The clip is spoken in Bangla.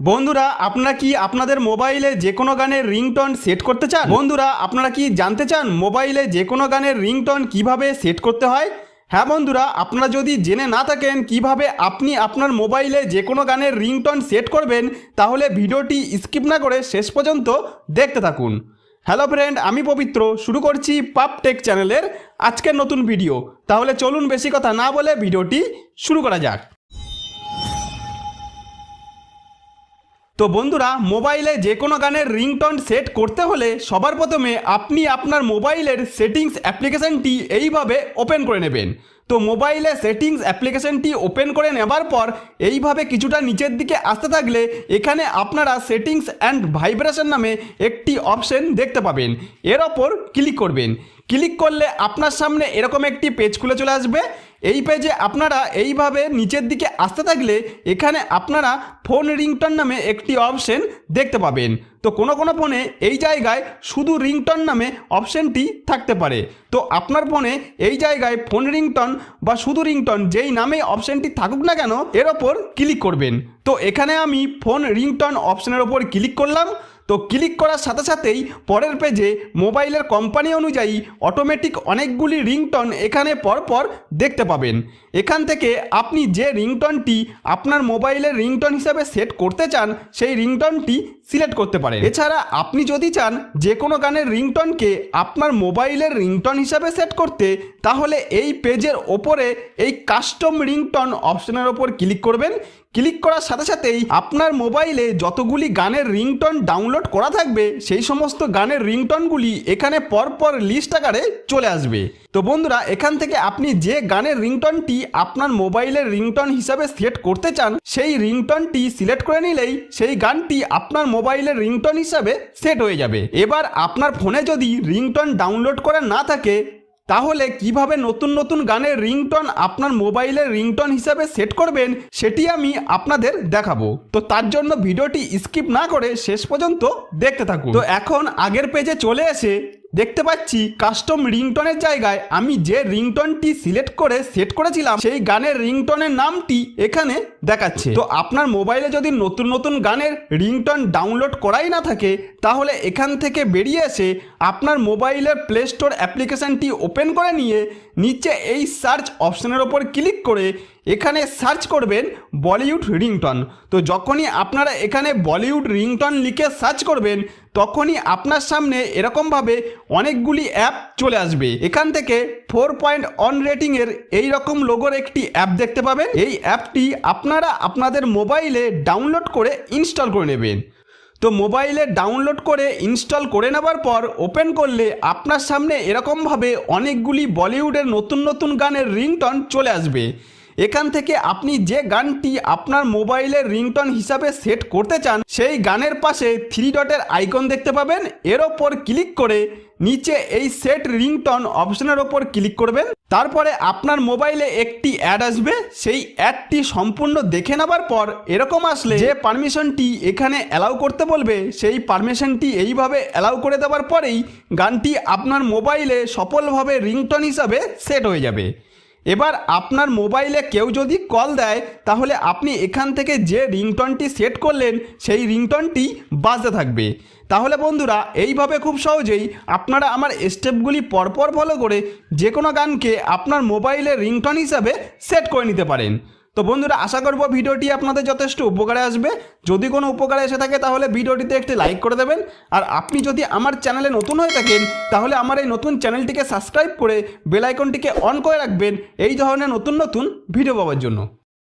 বন্ধুরা, আপনারা কি আপনাদের মোবাইলে যে কোনো গানের রিংটোন সেট করতে চান? বন্ধুরা, আপনারা কি জানতে চান মোবাইলে যে কোনো গানের রিংটোন কীভাবে সেট করতে হয়? হ্যাঁ বন্ধুরা, আপনারা যদি জেনে না থাকেন কীভাবে আপনি আপনার মোবাইলে যে কোনো গানের রিংটোন সেট করবেন, তাহলে ভিডিওটি স্কিপ না করে শেষ পর্যন্ত দেখতে থাকুন। হ্যালো ফ্রেন্ড, আমি পবিত্র। শুরু করছি পাপ টেক চ্যানেলের আজকের নতুন ভিডিও। তাহলে চলুন বেশি কথা না বলে ভিডিওটি শুরু করা যাক। তো বন্ধুরা, মোবাইলে যে কোনো গানের রিংটোন সেট করতে হলে সবার প্রথমে আপনি আপনার মোবাইলের সেটিংস অ্যাপ্লিকেশনটি এইভাবে ওপেন করে নেবেন। তো মোবাইলে সেটিংস অ্যাপ্লিকেশনটি ওপেন করে নেবার পর এইভাবে কিছুটা নিচের দিকে আসতে থাকলে এখানে আপনারা সেটিংস অ্যান্ড ভাইব্রেশন নামে একটি অপশন দেখতে পাবেন। এর ওপর ক্লিক করবেন। ক্লিক করলে আপনার সামনে এরকম একটি পেজ খুলে চলে আসবে। এই পেজে আপনারা এইভাবে নিচের দিকে আসতে থাকলে এখানে আপনারা ফোন রিংটন নামে একটি অপশন দেখতে পাবেন। তো কোনো কোনো ফোনে এই জায়গায় শুধু রিংটন নামে অপশনটি থাকতে পারে। তো আপনার ফোনে এই জায়গায় ফোন রিংটন বা শুধু রিংটন যেই নামে অপশনটি থাকুক না কেন, এর ওপর ক্লিক করবেন। তো এখানে আমি ফোন রিংটন অপশনের ওপর ক্লিক করলাম। তো ক্লিক করার সাথে সাথেই পরের পেজে মোবাইলের কোম্পানি অনুযায়ী অটোমেটিক অনেকগুলি রিংটন এখানে পরপর দেখতে পাবেন। এখান থেকে আপনি যে রিংটনটি আপনার মোবাইলের রিংটন হিসাবে সেট করতে চান, সেই রিংটনটি সিলেক্ট করতে পারেন। এছাড়া আপনি যদি চান যে কোনো গানের রিংটনকে আপনার মোবাইলের রিংটন হিসাবে সেট করতে, তাহলে এই পেজের ওপরে এই কাস্টম রিংটন অপশনের ওপর ক্লিক করবেন। ক্লিক করার সাথে সাথেই আপনার মোবাইলে যতগুলি গানের রিংটন ডাউনলোড করা থাকবে, সেই সমস্ত গানের রিংটনগুলি এখানে পরপর লিস্ট আকারে চলে আসবে। তো বন্ধুরা, এখান থেকে আপনি যে গানের রিংটনটি আপনার মোবাইলের রিংটন হিসাবে সিলেক্ট করতে চান, সেই রিংটনটি সিলেক্ট করে নিলেই সেই গানটি আপনার মোবাইলের রিংটন হিসাবে সেট হয়ে যাবে। এবার আপনার ফোনে যদি রিংটন ডাউনলোড করা না থাকে তাহলে কীভাবে নতুন নতুন গানের রিংটন আপনার মোবাইলের রিংটন হিসাবে সেট করবেন সেটি আমি আপনাদের দেখাবো। তো তার জন্য ভিডিওটি স্কিপ না করে শেষ পর্যন্ত দেখতে থাকুন। তো এখন আগের পেজে চলে এসে দেখতে পাচ্ছি কাস্টম রিংটনের জায়গায় আমি যে রিংটনটি সিলেক্ট করে সেট করেছিলাম, সেই গানের রিংটনের নামটি এখানে দেখাচ্ছে। তো আপনার মোবাইলে যদি নতুন নতুন গানের রিংটন ডাউনলোড করাই না থাকে, তাহলে এখান থেকে বেরিয়ে এসে আপনার মোবাইলের প্লে স্টোর অ্যাপ্লিকেশনটি ওপেন করে নিয়ে নিচে এই সার্চ অপশনের ওপর ক্লিক করে এখানে সার্চ করবেন বলিউড রিংটন তো যখনই আপনারা এখানে বলিউড রিংটন লিখে সার্চ করবেন তখনই আপনার সামনে এরকমভাবে অনেকগুলি অ্যাপ চলে আসবে। এখান থেকে ফোর পয়েন্ট অন রেটিংয়ের এই রকম লোগোর একটি অ্যাপ দেখতে পাবেন। এই অ্যাপটি আপনারা আপনাদের মোবাইলে ডাউনলোড করে ইনস্টল করে নেবেন। তো মোবাইলে ডাউনলোড করে ইনস্টল করে নেবার পর ওপেন করলে আপনার সামনে এরকমভাবে অনেকগুলি বলিউডের নতুন নতুন গানের রিংটন চলে আসবে। এখান থেকে আপনি যে গানটি আপনার মোবাইলের রিংটন হিসাবে সেট করতে চান, সেই গানের পাশে থ্রি ডটের আইকন দেখতে পাবেন। এর ওপর ক্লিক করে নিচে এই সেট রিংটন অপশনের ওপর ক্লিক করবেন। তারপরে আপনার মোবাইলে একটি অ্যাড আসবে। সেই অ্যাডটি সম্পূর্ণ দেখে নেবার পর এরকম আসলে যে পারমিশনটি এখানে অ্যালাউ করতে বলবে, সেই পারমিশনটি এইভাবে অ্যালাউ করে দেওয়ার পরেই গানটি আপনার মোবাইলে সফলভাবে রিংটন হিসাবে সেট হয়ে যাবে। এবার আপনার মোবাইলে কেউ যদি কল দেয়, তাহলে আপনি এখান থেকে যে রিংটনটি সেট করলেন, সেই রিংটনটি বাজতে থাকবে। তাহলে বন্ধুরা, এইভাবে খুব সহজেই আপনারা আমার স্টেপগুলি পরপর ফলো করে যে কোনো গানকে আপনার মোবাইলের রিংটন হিসাবে সেট করে নিতে পারেন। তো বন্ধুরা, আশা করব ভিডিওটি আপনাদের যথেষ্ট উপকারে আসবে। যদি কোনো উপকারে এসে থাকে, তাহলে ভিডিওটিতে একটি লাইক করে দেবেন। আর আপনি যদি আমার চ্যানেলে নতুন হয়ে থাকেন, তাহলে আমার এই নতুন চ্যানেলটিকে সাবস্ক্রাইব করে বেলাইকনটিকে অন করে রাখবেন। এই ধরনের নতুন নতুন ভিডিও পাওয়ার জন্য।